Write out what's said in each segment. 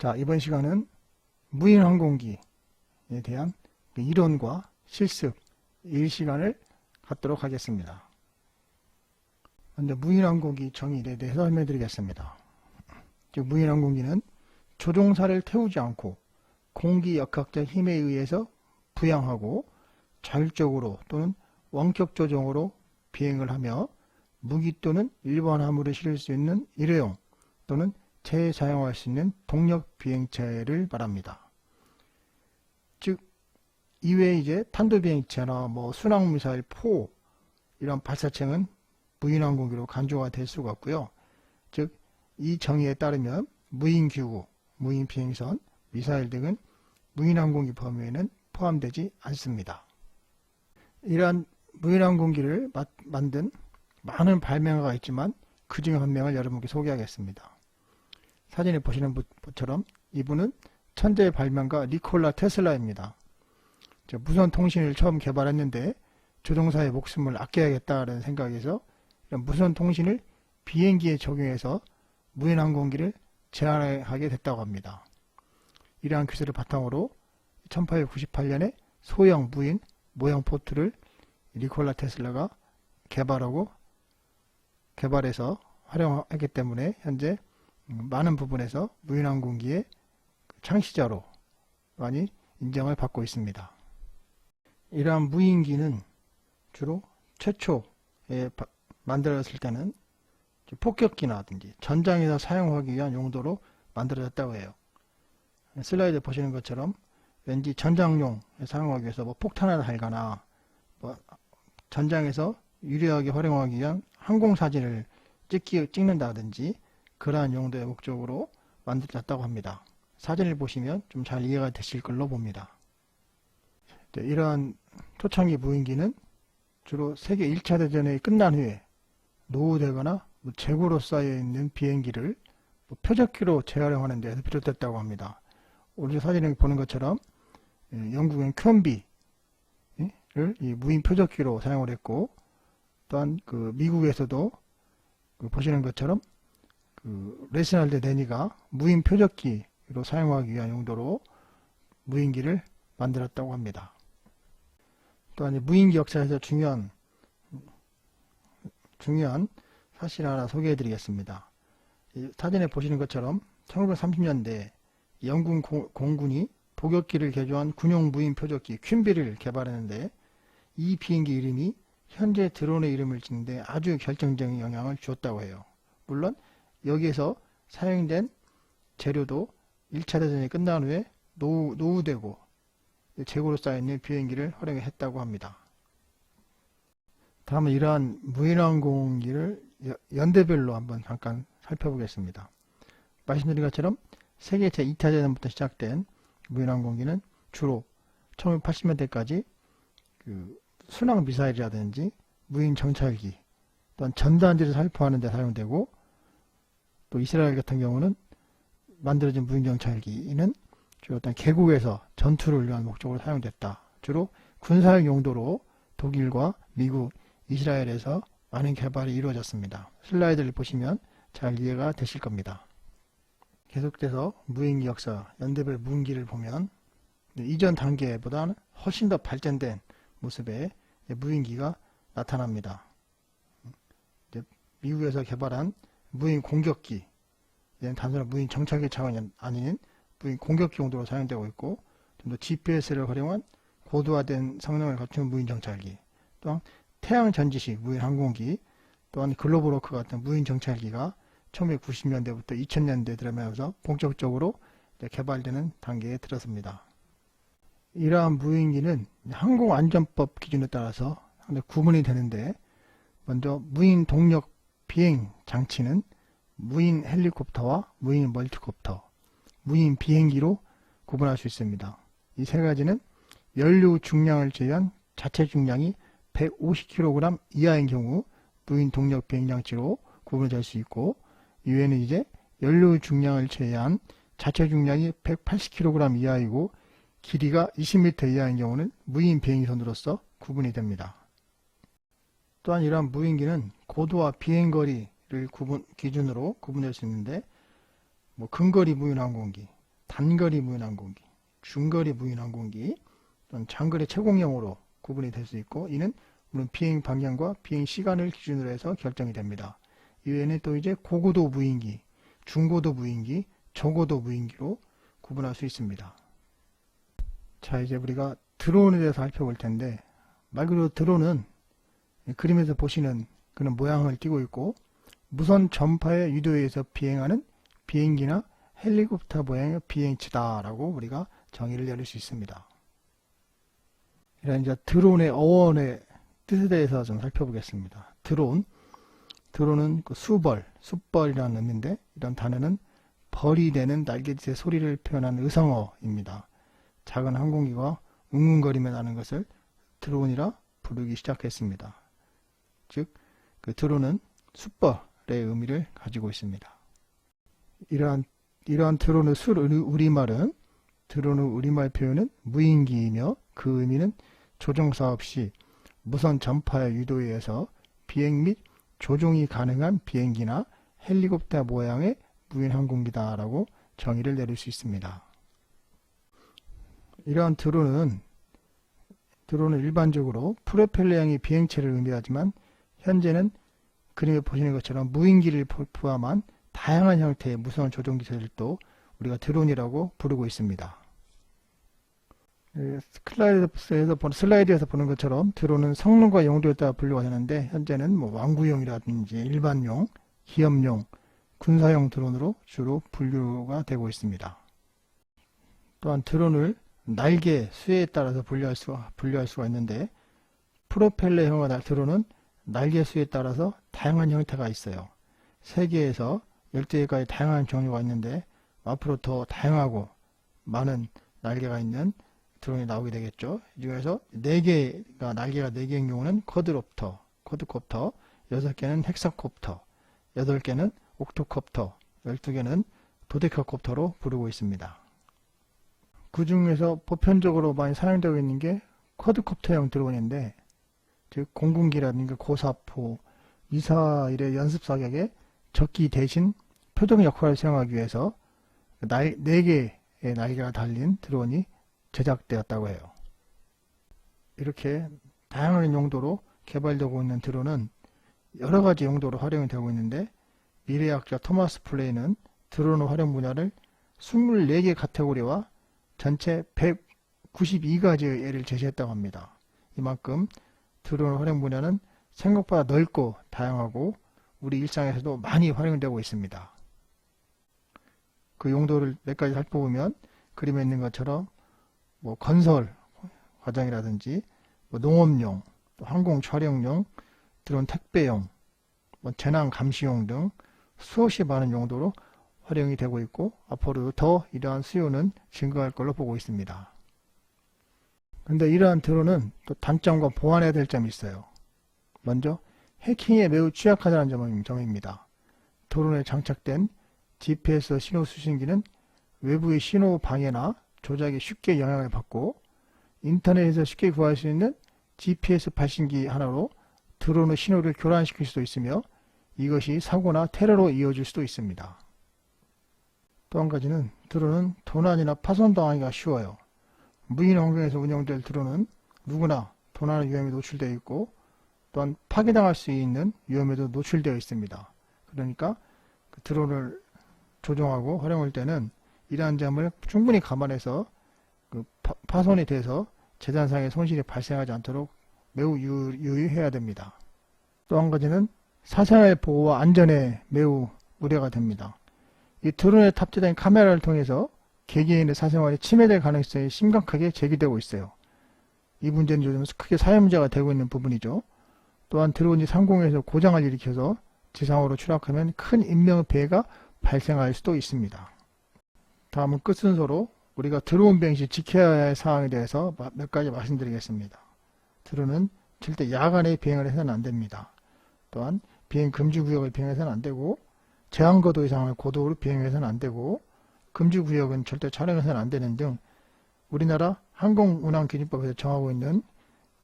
자, 이번 시간은 무인 항공기에 대한 그 이론과 실습 1시간을 갖도록 하겠습니다. 먼저 무인 항공기 정의에 대해서 설명해 드리겠습니다. 즉, 무인 항공기는 조종사를 태우지 않고 공기 역학적 힘에 의해서 부양하고 자율적으로 또는 원격 조종으로 비행을 하며 무기 또는 일반 화물을 실을 수 있는 일회용 또는 재사용할 수 있는 동력 비행체를 말합니다. 즉 이외에 이제 탄도 비행체나 뭐 순항 미사일 포 이런 발사체는 무인 항공기로 간주가 될 수가 없고요. 즉 이 정의에 따르면 무인 기구, 무인 비행선, 미사일 등은 무인 항공기 범위에는 포함되지 않습니다. 이러한 무인 항공기를 마- 만든 많은 발명가가 있지만 그 중에 한 명을 여러분께 소개하겠습니다. 사진에 보시는 것처럼 이분은 천재 발명가 니콜라 테슬라입니다. 저 무선 통신을 처음 개발했는데 조종사의 목숨을 아껴야겠다는 생각에서 이런 무선 통신을 비행기에 적용해서 무인 항공기를 제한하게 됐다고 합니다. 이러한 기술을 바탕으로 1898년에 소형 무인 모형 포트를 니콜라 테슬라가 개발하고 개발해서 활용하기 때문에 현재 음, 많은 부분에서 무인항공기의 창시자로 많이 인정을 받고 있습니다. 이러한 무인기는 주로 최초에 바- 만들어졌을 때는 폭격기나든지 전장에서 사용하기 위한 용도로 만들어졌다고 해요. 슬라이드 보시는 것처럼 왠지 전장용 사용하기 위해서 뭐 폭탄을 달거나 뭐 전장에서 유리하게 활용하기 위한 항공 사진을 찍기, 찍는다든지 그러한 용도의 목적으로 만들어졌다고 합니다. 사진을 보시면 좀 잘 이해가 되실 걸로 봅니다. 네, 이러한 초창기 무인기는 주로 세계 1차 대전이 끝난 후에 노후되거나 뭐 재고로 쌓여 있는 비행기를 뭐 표적기로 재활용하는 데서 비롯됐다고 합니다. 오늘 사진에 보는 것처럼 예, 영국의 켐비를 이 무인 표적기로 사용을 했고 또한 그 미국에서도 그 보시는 것처럼 그 레스날드 데니가 무인 표적기로 사용하기 위한 용도로 무인기를 만들었다고 합니다. 또한 이 무인기 역사에서 중요한 중요한 사실 하나 소개해 드리겠습니다. 이 사진에 보시는 것처럼 1930년대 영국 공- 공군이 복역기를 개조한 군용 무인 표적기 퀸비를 개발했는데 이 비행기 이름이 현재 드론의 이름을 짓는데 아주 결정적인 영향을 주었다고 해요. 물론 여기에서 사용된 재료도 1차 대전이 끝난 후에 노후, 노후되고 재고로 쌓여있는 비행기를 활용했다고 합니다. 다음은 이러한 무인항공기를 여- 연대별로 한번 잠깐 살펴보겠습니다. 말씀드린 것처럼 세계 제2차 대전부터 시작된 무인항공기는 주로 1980년대까지 그 순항 미사일이라든지 무인 정찰기 또한 전단지를 살포하는 데 사용되고 또 이스라엘 같은 경우는 만들어진 무인 정찰기는 주로 어떤 계곡에서 전투를 위한 목적으로 사용됐다. 주로 군사용 용도로 독일과 미국, 이스라엘에서 많은 개발이 이루어졌습니다. 슬라이드를 보시면 잘 이해가 되실 겁니다. 계속돼서 무인기 역사, 연대별 무인기를 보면 이전 단계보다는 훨씬 더 발전된 모습의 무인기가 나타납니다. 미국에서 개발한 무인 공격기, 이제는 단순한 무인 정찰기 차원이 아닌 무인 공격기 용도로 사용되고 있고 좀 더 GPS를 활용한 고도화된 성능을 갖춘 무인 정찰기, 또한 태양 전지식 무인 항공기, 또한 글로벌워크 같은 무인 정찰기가 1990년대부터 2000년대 들어가면서 본격적으로 개발되는 단계에 들었습니다. 이러한 무인기는 항공안전법 기준에 따라서 구분이 되는데 먼저 무인 동력 비행 장치는 무인 헬리콥터와 무인 멀티콥터, 무인 비행기로 구분할 수 있습니다. 이 세 가지는 연료 중량을 제외한 자체 중량이 150kg 이하인 경우 무인 동력 비행 장치로 구분될 수 있고 이외에는 이제 연료 중량을 제외한 자체 중량이 180kg 이하이고 길이가 20m 이하인 경우는 무인 비행선으로서 구분이 됩니다. 또한 이러한 무인기는 고도와 비행거리를 구분, 기준으로 구분할 수 있는데 뭐 근거리 무인항공기, 단거리 무인항공기, 중거리 무인항공기, 또는 장거리 채공용으로 구분이 될 수 있고 이는 물론 비행 방향과 비행 시간을 기준으로 해서 결정이 됩니다. 이외에는 또 이제 고고도 무인기, 중고도 무인기, 저고도 무인기로 구분할 수 있습니다. 자 이제 우리가 드론에 대해서 살펴볼 텐데 말 그대로 드론은 그림에서 보시는 그런 모양을 띠고 있고 무선 전파의 유도에 의해서 비행하는 비행기나 헬리콥터 모양의 비행체다라고 우리가 정의를 내릴 수 있습니다. 이런 이제 드론의 어원의 뜻에 대해서 좀 살펴보겠습니다. 드론, 드론은 그 수벌, 숫벌이라는 의미인데 이런 단어는 벌이 내는 날개짓의 소리를 표현하는 의성어입니다. 작은 항공기가 웅웅거리며 나는 것을 드론이라 부르기 시작했습니다. 즉, 그 드론은 숫벌의 의미를 가지고 있습니다. 이러한, 이러한 드론의 술 우리말은 드론의 우리말 표현은 무인기이며 그 의미는 조종사 없이 무선 전파의 유도에 의해서 비행 및 조종이 가능한 비행기나 헬리콥터 모양의 무인 항공기다라고 정의를 내릴 수 있습니다. 이러한 드론은 드론은 일반적으로 프로펠러형의 비행체를 의미하지만 현재는 그림에 보시는 것처럼 무인기를 포함한 다양한 형태의 무선 조종 기체들도 우리가 드론이라고 부르고 있습니다. 예, 슬라이드에서 보는, 슬라이드에서 보는 것처럼 드론은 성능과 용도에 따라 분류가 되는데 현재는 뭐 왕구용이라든지 일반용, 기업용, 군사용 드론으로 주로 분류가 되고 있습니다. 또한 드론을 날개 수에 따라서 분류할 수가, 분류할 수가 있는데 프로펠러형의 드론은 날개 수에 따라서 다양한 형태가 있어요. 세계에서 12개의 다양한 종류가 있는데 앞으로 더 다양하고 많은 날개가 있는 드론이 나오게 되겠죠. 이 중에서 4개가 날개가 4개인 경우는 쿼드롭터, 쿼드콥터, 6개는 헥사콥터, 8개는 옥토콥터, 12개는 도데카콥터로 부르고 있습니다. 그 중에서 보편적으로 많이 사용되고 있는 게 쿼드콥터형 드론인데 즉 공군기라든가 고사포, 미사일의 연습 사격에 적기 대신 표적 역할을 수행하기 위해서 날, 4개의 날개가 달린 드론이 제작되었다고 해요. 이렇게 다양한 용도로 개발되고 있는 드론은 여러 가지 용도로 활용이 되고 있는데 미래학자 토마스 플레이는 드론의 활용 분야를 24개 카테고리와 전체 192가지의 예를 제시했다고 합니다. 이만큼 드론의 활용 분야는 생각보다 넓고 다양하고 우리 일상에서도 많이 활용되고 있습니다. 그 용도를 몇 가지 살펴보면 그림에 있는 것처럼 뭐 건설 과정이라든지 뭐 농업용, 항공 촬영용, 드론 택배용, 뭐 재난 감시용 등 수없이 많은 용도로 활용이 되고 있고 앞으로도 더 이러한 수요는 증가할 걸로 보고 있습니다. 근데 이러한 드론은 또 단점과 보완해야 될 점이 있어요. 먼저 해킹에 매우 취약하다는 점입니다. 드론에 장착된 GPS 신호 수신기는 외부의 신호 방해나 조작에 쉽게 영향을 받고 인터넷에서 쉽게 구할 수 있는 GPS 발신기 하나로 드론의 신호를 교란시킬 수도 있으며 이것이 사고나 테러로 이어질 수도 있습니다. 또 한 가지는 드론은 도난이나 파손당하기가 쉬워요. 무인 환경에서 운영될 드론은 누구나 도난의 위험에 노출되어 있고 또한 파괴당할 수 있는 위험에도 노출되어 있습니다. 그러니까 그 드론을 조종하고 활용할 때는 이러한 점을 충분히 감안해서 그 파, 손이 돼서 재산상의 손실이 발생하지 않도록 매우 유, 유의해야 됩니다. 또 한 가지는 사생활 보호와 안전에 매우 우려가 됩니다. 이 드론에 탑재된 카메라를 통해서 개개인의 사생활이 침해될 가능성이 심각하게 제기되고 있어요. 이 문제는 요즘 크게 사회 문제가 되고 있는 부분이죠. 또한 드론이 상공에서 고장을 일으켜서 지상으로 추락하면 큰 인명피해가 발생할 수도 있습니다. 다음은 끝 순서로 우리가 드론 비행 시 지켜야 할 사항에 대해서 몇 가지 말씀드리겠습니다. 드론은 절대 야간에 비행을 해서는 안 됩니다. 또한 비행 금지 구역을 비행해서는 안 되고 제한거도 이상의 고도로 비행해서는 안 되고 금지 구역은 절대 촬영해서는 안 되는 등 우리나라 항공운항기준법에서 정하고 있는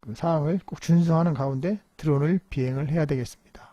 그 사항을 꼭 준수하는 가운데 드론을 비행을 해야 되겠습니다.